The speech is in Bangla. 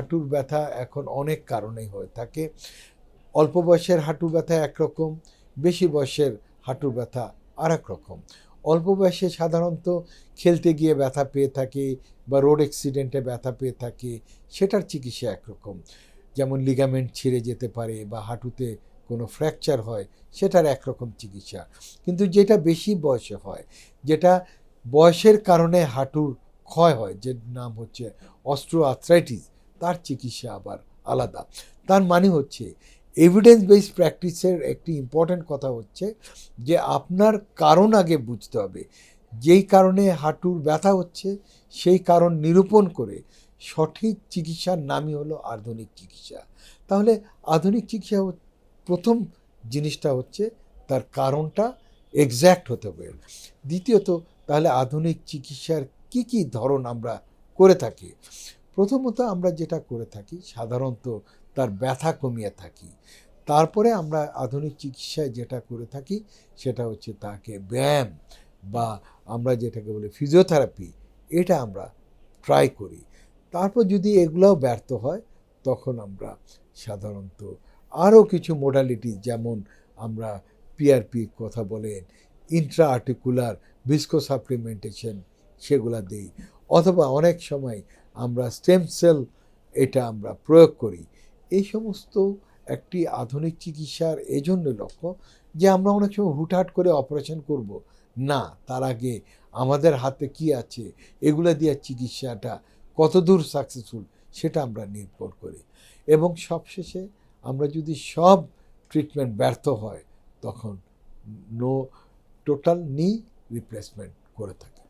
হাঁটুর ব্যথা এখন অনেক কারণেই হয়ে থাকে। অল্প বয়সের হাঁটু ব্যথা একরকম, বেশি বয়সের হাঁটুর ব্যথা আর রকম। অল্প বয়সে সাধারণত খেলতে গিয়ে ব্যথা পেয়ে থাকে বা রোড অ্যাক্সিডেন্টে ব্যথা পেয়ে থাকে, সেটার চিকিৎসা একরকম। যেমন লিগামেন্ট ছিঁড়ে যেতে পারে বা হাঁটুতে কোনো ফ্র্যাকচার হয়, সেটার একরকম চিকিৎসা। কিন্তু যেটা বেশি বয়সে হয়, যেটা বয়সের কারণে হাঁটুর ক্ষয় হয়, যে নাম হচ্ছে অস্ট্রো আর্থ্রাইটিস তার চিকিৎসা আবার আলাদা। তার মানে হচ্ছে এভিডেন্স বেস প্র্যাকটিসের একটি ইম্পর্ট্যান্ট কথা হচ্ছে যে, আপনার কারণ আগে বুঝতে হবে। যেই কারণে হাঁটুর ব্যথা হচ্ছে, সেই কারণ নিরূপণ করে সঠিক চিকিৎসার নামই হলো আধুনিক চিকিৎসা। তাহলে আধুনিক চিকিৎসা প্রথম জিনিসটা হচ্ছে তার কারণটা এক্স্যাক্ট হতে হবে। দ্বিতীয়ত, তাহলে আধুনিক চিকিৎসার কি কি ধরন আমরা করে থাকি? প্রথমত আমরা যেটা করে থাকি, সাধারণত তার ব্যথা কমিয়ে থাকি। তারপরে আমরা আধুনিক চিকিৎসায় যেটা করে থাকি, সেটা হচ্ছে তাকে ব্যায়াম বা আমরা যেটাকে বলি ফিজিওথেরাপি এটা আমরা ট্রাই করি। তারপর যদি এগুলোও ব্যর্থ হয়, তখন আমরা সাধারণত আরও কিছু মোডালিটি যেমন আমরা পিআরপি কথা বলেন ইন্ট্রা আর্টিকুলার ভিস্কো সাপ্লিমেন্টেশন সেগুলা দিই। অথবা অনেক সময় আমরা স্টেম সেল এটা আমরা প্রয়োগ করি। এই সমস্ত একটি আধুনিক চিকিৎসার এজন্য লক্ষ্য যে আমরা অনেক সময় হুটহাট করে অপারেশন করব। না, তার আগে আমাদের হাতে কি আছে, এগুলো দিয়ে চিকিৎসাটা কতদূর সাকসেসফুল সেটা আমরা নির্ভর করি। এবং সবশেষে আমরা যদি সব ট্রিটমেন্ট ব্যর্থ হয়, তখন নো টোটাল নি রিপ্লেসমেন্ট করে থাকি।